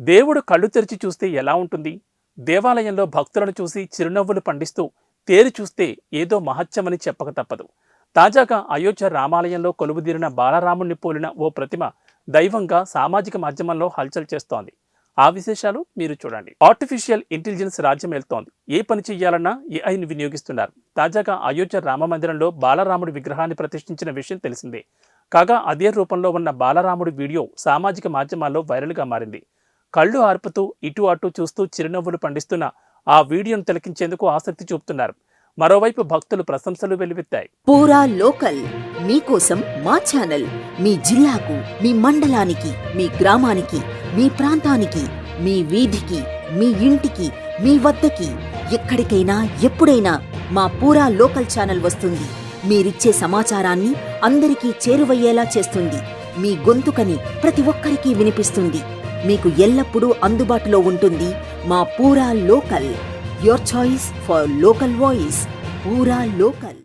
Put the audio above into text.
దేవుడు కళ్ళు తెరిచి చూస్తే ఎలా ఉంటుంది? దేవాలయంలో భక్తులను చూసి చిరునవ్వులు పండిస్తూ తేరి చూస్తే ఏదో మహత్యమని చెప్పక తప్పదు. తాజాగా అయోధ్య రామాలయంలో కొలువుదీరిన బాలరాముణ్ణి పోలిన ఓ ప్రతిమ దైవంగా సామాజిక మాధ్యమంలో హల్చల్ చేస్తోంది. ఆ విశేషాలు మీరు చూడండి. ఆర్టిఫిషియల్ ఇంటెలిజెన్స్ రాజ్యం వెళ్తోంది. ఏ పని చెయ్యాలన్నా ఏఐని వినియోగిస్తున్నారు. తాజాగా అయోధ్య రామ మందిరంలో బాలరాముడి విగ్రహాన్ని ప్రతిష్ఠించిన విషయం తెలిసిందే. కాగా అదే రూపంలో ఉన్న బాలరాముడి వీడియో సామాజిక మాధ్యమాల్లో వైరల్గా మారింది. కళ్ళు ఆర్పుతూ ఇటు అటు చూస్తూ చిరునవ్వులు పండిస్తున్న ఆ వీడియోను తిలకించేందుకు ఆసక్తి చూపుతున్నారు. మరోవైపు భక్తులు ప్రశంసలు వెలువెత్తాయి పూరా లోకల్ మీకోసం మా ఛానల్ మీ జిల్లాకు మీ మండలానికి మీ గ్రామానికి మీ ప్రాంతానికి మీ వీధికి మీ ఇంటికి మీ వద్దకి ఎక్కడికైనా ఎప్పుడైనా మా పూరా లోకల్ ఛానల్ వస్తుంది. మీరిచ్చే సమాచారాన్ని అందరికీ చేరువయ్యేలా చేస్తుంది. మీ గొంతుకని ప్రతి ఒక్కరికి వినిపిస్తుంది. మీకు ఎల్లప్పుడూ అందుబాటులో ఉంటుంది మా పూరా local. Your choice for local voice పూరా లోకల్.